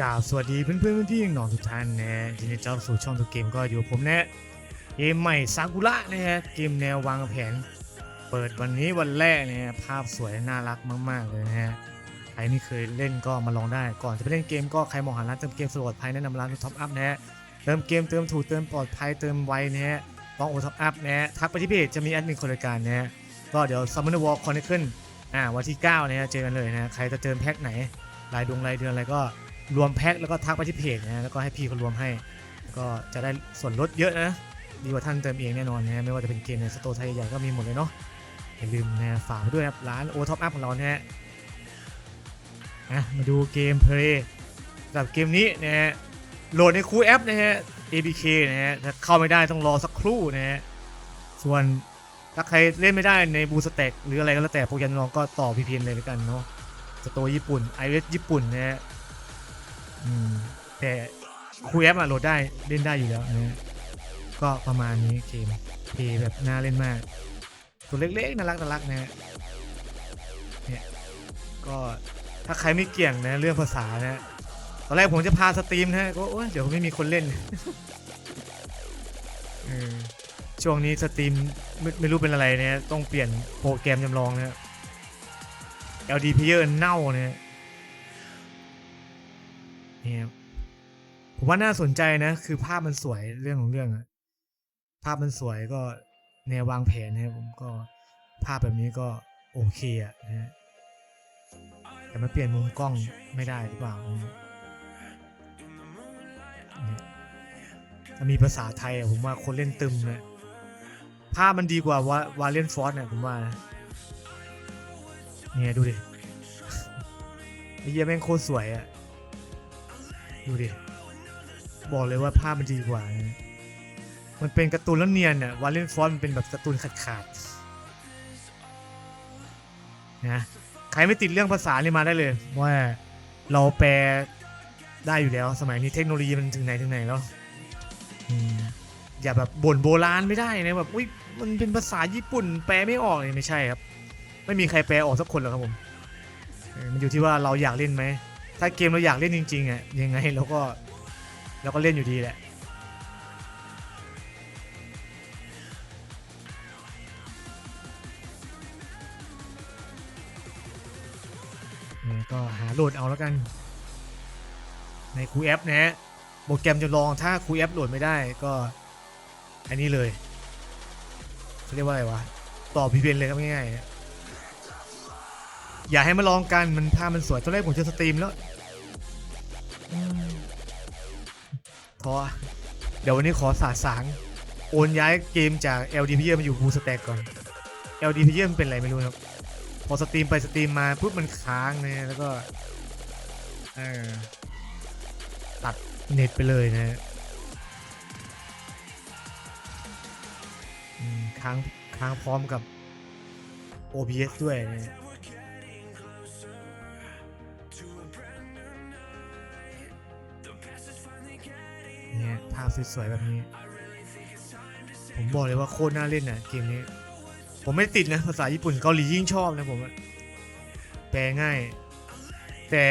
กล่าวสวัสดีเพื่อนๆที่ยังหนอนทุกท่านนะยินดีต้อนรับสู่ช่องตัวเกมก็อยู่ผมนะเกมใหม่ซากุระนะฮะเกมแนววางแผน เปิดวันนี้วันแรกนะฮะภาพสวยน่ารักมาก ๆ เลยนะฮะใครไม่เคยเล่นก็มาลองได้ก่อนจะไปเล่นเกมก็ใครมองหาร้านเติมเกมสะดวกภัยแนะนำร้านท็อปอัพนะฮะเติมเกมเติมถูกเติมปลอดภัยเติมไวนะฮะลองโอท็อปอัพนะฮะทักไปที่เพจจะมีแอดมินคนรายการนะฮะก็เดี๋ยวซัมมอนวอลคอนเนคขึ้นอ่าวันที่9นะฮะเจอกันเลยนะฮะใครจะเติมแพ็คไหนรายดวงรายเดือนอะไรก็ รวมแพ็คแล้วก็ทักไปที่เพจนะแล้วก็ให้พี่เขารวมให้ ก็จะได้ส่วนลดเยอะนะ ดีกว่าท่านเติมเองแน่นอนนะไม่ว่าจะเป็นเกมในสโตร์ไทยใหญ่ก็มีหมดเลยเนาะอย่าลืมนะฝากไว้ด้วยครับร้านโอท็อปอัพของเรานะฮะอะมาดูเกมเพลย์สำหรับเกมนี้นะฮะโหลดในคูแอปนะฮะ ABK นะฮะถ้าเข้าไม่ได้ต้องรอสักครู่นะฮะส่วนถ้าใครเล่นไม่ได้ในบูสเต็กหรืออะไรก็แล้วแต่โปรแกรมลองก็ต่อ VPN เลยแล้วกันเนาะสโตร์ญี่ปุ่น i อ s ญี่ปุ่นนะฮะ อืมแต่คุยแอปอะโหลดได้เล่นได้อยู่แล้วนะก็ประมาณนี้เกมเพย์แบบน่าเล่นมาก ตัวเล็กๆน่ารักน่ารักนะฮะเนี่ยก็ถ้าใครไม่เกี่ยงนะเรื่องภาษานะตอนแรกผมจะพาสตรีมนะก็โอ๊ยเดี๋ยวไม่มีคนเล่นช่วงนี้สตรีมไม่ไม่รู้เป็นอะไรเนี่ยต้องเปลี่ยนโปรแกรมจำลองนะ LD player เน่าเนี่ย นี่ยผมว่าน่าสนใจนะ คือภาพมันสวยเรื่องของเรื่องอะภาพมันสวยก็แนววางแผนนะครับผมก็ภาพแบบนี้ก็โอเคอะนะฮะแต่มันเปลี่ยนมุมกล้องไม่ได้หรือเปล่านะฮะเนี่ยถ้ามีภาษาไทยอะผมว่าคนเล่นตึมนะภาพมันดีกว่าวาวาเลนฟอร์สเนี่ยผมว่านะเนี่ยดูดิไอเหี้ยแม่งโคตรสวยอะ ดูดิ บอกเลยว่าภาพมันดีกว่า มันเป็นการ์ตูนแล้วเนียนอะวาเลนฟอนมันเป็นแบบการ์ตูนขาดๆนะใครไม่ติดเรื่องภาษานี่มาได้เลย ว่าเราแปลได้อยู่แล้ว สมัยนี้เทคโนโลยีมันถึงไหนถึงไหนแล้วอย่าแบบบ่นโบราณไม่ได้นะแบบอุ้ยมันเป็นภาษาญี่ปุ่น แปลไม่ออกเลยไม่ใช่ครับ ไม่มีใครแปลออกสักคนหรอกครับผมมันอยู่ที่ว่าเราอยากเล่นไหม ถ้าเกมเราอยากเล่นจริงๆอะยังไงเราก็เราก็เล่นอยู่ดีแหละก็หาโหลดเอาแล้วกัน ในคูแอปนะฮะโปรแกรมจะลองถ้าคูแอปโหลดไม่ได้ก็ อันนี้เลยเขาเรียกว่าอะไรวะ ต่อ VPN เลยครับง่ายๆ อย่าให้มาลองกันมันภาพมันสวยตอนแรกผมจะสตรีมแล้วอืมท้อเดี๋ยววันนี้ขอสาสาง โอนย้ายเกมจาก LD p มาอยู่บูสแต็กก่อน LD p มันเป็นอะไรไม่รู้ครับ พอสตรีมไปสตรีมมาปุ๊บมันค้างนะแล้วก็ตัดเน็ตไปเลยนะค้างค้างพร้อมกับ OBS ด้วยนะ ภาพสวยๆแบบนี้ ผมบอกเลยว่าโคตรน่าเล่นนะเกมนี้ ผมไม่ติดนะ ภาษาญี่ปุ่นเกาหลียิ่งชอบนะผมแปลง่าย แต่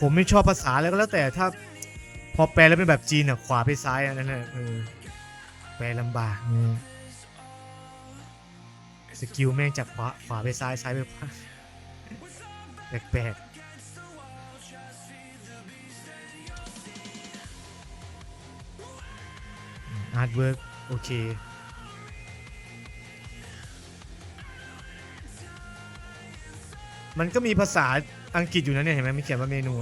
ผมไม่ชอบภาษาแล้วก็แล้วแต่ถ้าพอแปลแล้วเป็นแบบจีนอะขวาไปซ้ายอันนั้นนะเออแปลลำบากสกิลแม่งจากขวาขวาไปซ้ายซ้ายไปขวาแปลกๆ อาร์ตเวิร์กโอเค มันก็มีภาษาอังกฤษอยู่นะเนี่ย เห็นไหมมีเขียนว่าเมนู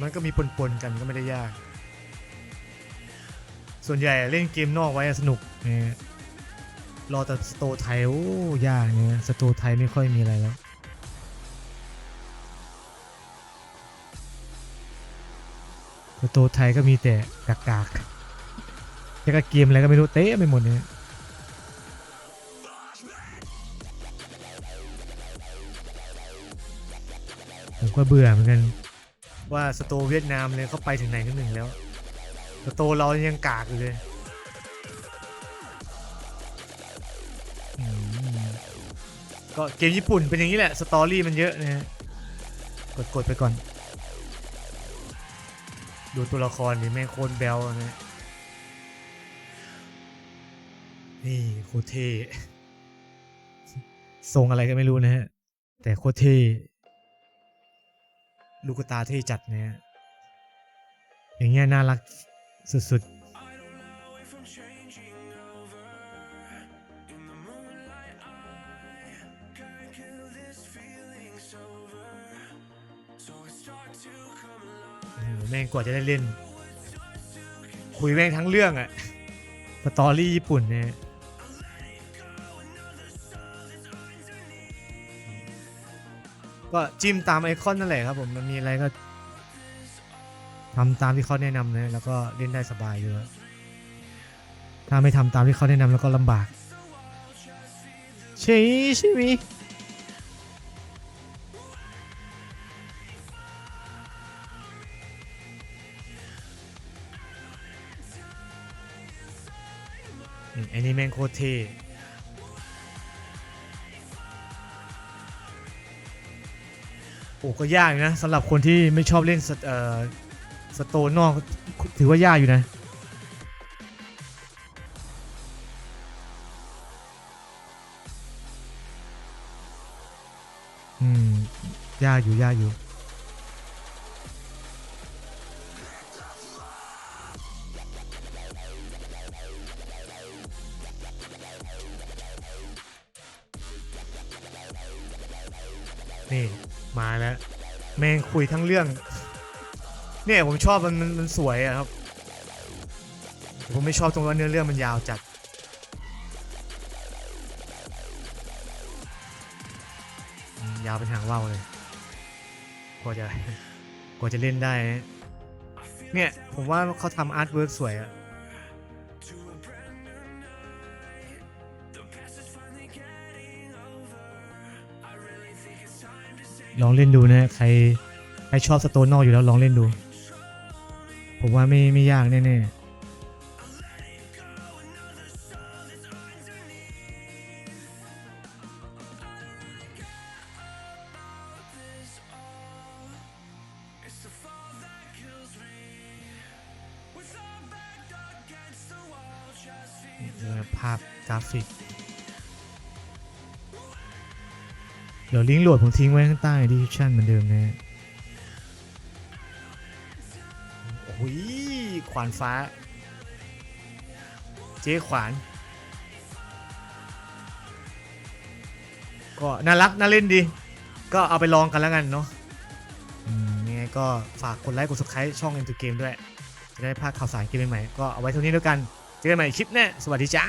มันก็มีปนๆกันก็ไม่ได้ยาก ส่วนใหญ่เล่นเกมนอกไว้สนุกเนี่ยรอแต่สโตไทยโอ้ยากเนี่ยสโตไทยไม่ค่อยมีอะไรแล้วสโตไทยก็มีแต่กากๆ แล้วก็เกมอะไรก็ไม่รู้เต้ไปหมดเนี่ยผมก็เบื่อเหมือนกัน ว่าสโตเวียดนามเลยเขาไปถึงไหนกันหนึ่งแล้ว สโตร์เรายังกากอยู่เลยก็เกมญี่ปุ่นเป็นอย่างนี้แหละ สตอรี่มันเยอะนะฮะกดกดไปก่อน ดูตัวละครดิแม่งโคตรแบลนะ นี่โคเท่ทรงอะไรก็ไม่รู้นะฮะ แต่โคเท่ลูกตาเท่จัดเนะฮะอย่างเงี้ยน่ารักสุดๆแม่งกว่าจะได้เล่น คุยแม่งทั้งเรื่องอะสตอรี่ญี่ปุ่นเนี่ย ก็จิ้มตามไอคอนนั่นแหละครับผมมันมีอะไรก็ทำตามที่เขาแนะนำนะแล้วก็เล่นได้สบายเลยถ้าไม่ทำตามที่เขาแนะนำแล้วก็ลำบากใช่ใช่ไหมอันนี้แม่งโคตรเท อ้ก็ยากนะสำหรับคนที่ไม่ชอบเล่นสเอ่อสโตนนอกถือว่ายากอยู่นะอืมยากอยู่ยากอยู่นี่ มาแล้วแม่งคุยทั้งเรื่อง เนี่ยผมชอบมันมันมันสวยอะครับ ผมไม่ชอบตรงว่าเนื้อเรื่องมันยาวจัดยาวเป็นหางว่าวเลยกว่าจะกว่าจะเล่นได้ เนี่ย ผมว่าเขาทำอาร์ตเวิร์กสวยอะ ลองเล่นดูนะใครใครชอบสโตนนอกอยู่แล้วลองเล่นดู ผมว่าไม่ไม่ยากแน่ๆภาพกราฟิก ดี๋ยวลิงก์โหลดผมทิ้งไว้ข้างใต้ดีชั่นเหมือนเดิมนะฮะโอ้ยขวานฟ้า เจ๊ขวาน ก็น่ารักน่าเล่นดี ก็เอาไปลองกันแล้วกันเนาะยังไงก็ฝากกดไลค์กด subscribe ช่อง e n t e r Game ด้วย จะได้พลาดข่าวสารเกมใหม่ๆก็เอาไว้เท่านี้แล้วกัน เจอกันใหม่คลิปหน้าสวัสดีจ้า